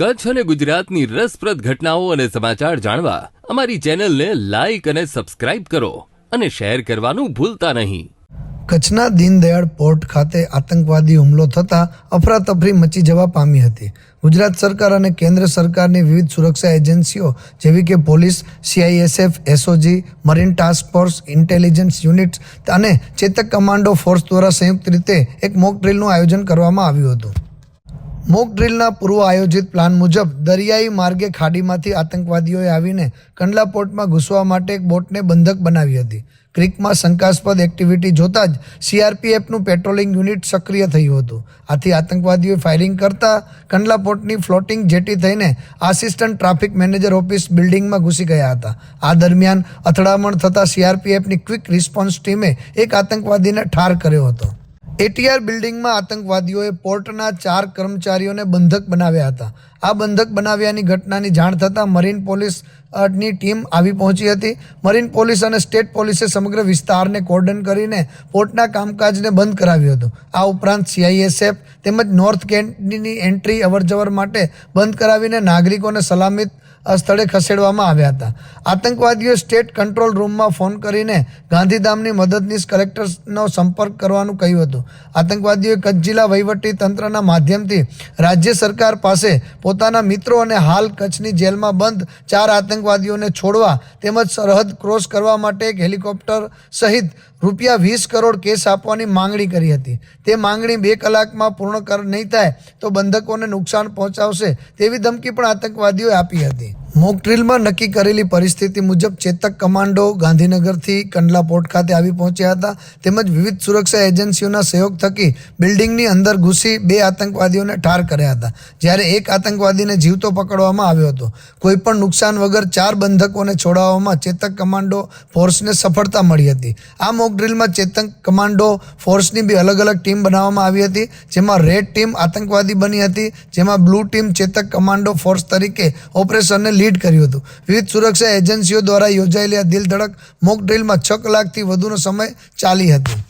કચ્છ અને ગુજરાતની રસપ્રદ ઘટનાઓ અને સમાચાર જાણવા અમારી ચેનલને લાઈક અને સબસ્ક્રાઇબ કરો અને શેર કરવાનું ભૂલતા નહીં. કચ્છના દીનદયાળ પોર્ટ ખાતે આતંકવાદી હુમલો થતાં અફરાતફરી મચી જવા પામી હતી. ગુજરાત સરકાર અને કેન્દ્ર સરકારની વિવિધ સુરક્ષા એજન્સીઓ જેવી કે police CISF SOG marine task force intelligence units અને ચેતક કમાન્ડો ફોર્સ દ્વારા સંયુક્ત રીતે એક મોક ડ્રીલનું આયોજન કરવામાં આવ્યું હતું. મોક ડ્રીલના પૂર્વ આયોજિત પ્લાન મુજબ દરિયાઈ માર્ગે ખાડીમાંથી આતંકવાદીઓએ આવીને કંડલા પોર્ટમાં ઘૂસવા માટે એક બોટને બંધક બનાવી હતી. ક્રિકમાં શંકાસ્પદ એક્ટિવિટી જોતા જ સીઆરપીએફનું પેટ્રોલિંગ યુનિટ સક્રિય થયું હતું. આથી આતંકવાદીઓએ ફાયરિંગ કરતા કંડલા પોર્ટની ફ્લોટિંગ જેટી થઈને આસિસ્ટન્ટ ટ્રાફિક મેનેજર ઓફિસ બિલ્ડિંગમાં ઘૂસી ગયા હતા. આ દરમિયાન અથડામણ થતાં સીઆરપીએફની ક્વિક રિસ્પોન્સ ટીમે એક આતંકવાદીને ઠાર કર્યો હતો. એટીઆર બિલ્ડિંગમાં આતંકવાદીઓએ પોર્ટના ચાર કર્મચારીઓને બંધક બનાવ્યા હતા. આ બંધક બનાવ્યાની ઘટનાની જાણ થતાં મરીન પોલીસની ટીમ આવી પહોંચી હતી. મરીન પોલીસ અને સ્ટેટ પોલીસે સમગ્ર વિસ્તારને કોર્ડન કરીને પોર્ટના કામકાજને બંધ કરાવ્યું હતું. આ ઉપરાંત સીઆઈએસએફ તેમજ નોર્થ કેન્ટની એન્ટ્રી અવરજવર માટે બંધ કરાવીને નાગરિકોને સલામિત સ્થળે ખસેડવામાં આવ્યા હતા. આતંકવાદીઓ સ્ટેટ કંટ્રોલ રૂમમાં ફોન કરીને ગાંધીધામની મદદનીશ કલેક્ટરનો સંપર્ક કરવાનું કહ્યું હતું. આતંકવાદીઓએ કચ્છ જિલ્લા વહીવટી તંત્રના માધ્યમથી રાજ્ય સરકાર પાસે પોતાના મિત્રો અને હાલ કચ્છની જેલમાં બંધ ચાર આતંકવાદીઓને છોડવા તેમજ સરહદ ક્રોસ કરવા માટે એક હેલિકોપ્ટર સહિત રૂપિયા વીસ કરોડ કેસ આપવાની માંગણી કરી હતી. તે માંગણી બે કલાકમાં પૂર્ણ કર, નહીં થાય તો બંધકોને નુકસાન પહોંચાડશે તેવી ધમકી પણ આતંકવાદીઓએ આપી હતી. મોક ડ્રીલમાં નક્કી કરેલી પરિસ્થિતિ મુજબ ચેતક કમાન્ડો ગાંધીનગરથી કંડલા પોર્ટ ખાતે આવી પહોંચ્યા હતા. તેમજ વિવિધ સુરક્ષા એજન્સીઓના સહયોગ થકી બિલ્ડિંગની અંદર ઘૂસી બે આતંકવાદીઓને ઠાર કર્યા હતા. જ્યારે એક આતંકવાદીને જીવતો પકડવામાં આવ્યો હતો. કોઈપણ નુકસાન વગર ચાર બંધકોને છોડાવવામાં ચેતક કમાન્ડો ફોર્સને સફળતા મળી હતી. આ મોક ડ્રીલમાં ચેતક કમાન્ડો ફોર્સની બી અલગ અલગ ટીમ બનાવવામાં આવી હતી, જેમાં રેડ ટીમ આતંકવાદી બની હતી, જેમાં blue team Chetak commando force તરીકે ઓપરેશનને લીડ કર્યું હતું. વિવિધ સુરક્ષા એજન્સીઓ દ્વારા યોજાયેલી આ દિલધડક મોક ડ્રીલમાં છ કલાકથી વધુનો સમય ચાલી હતી.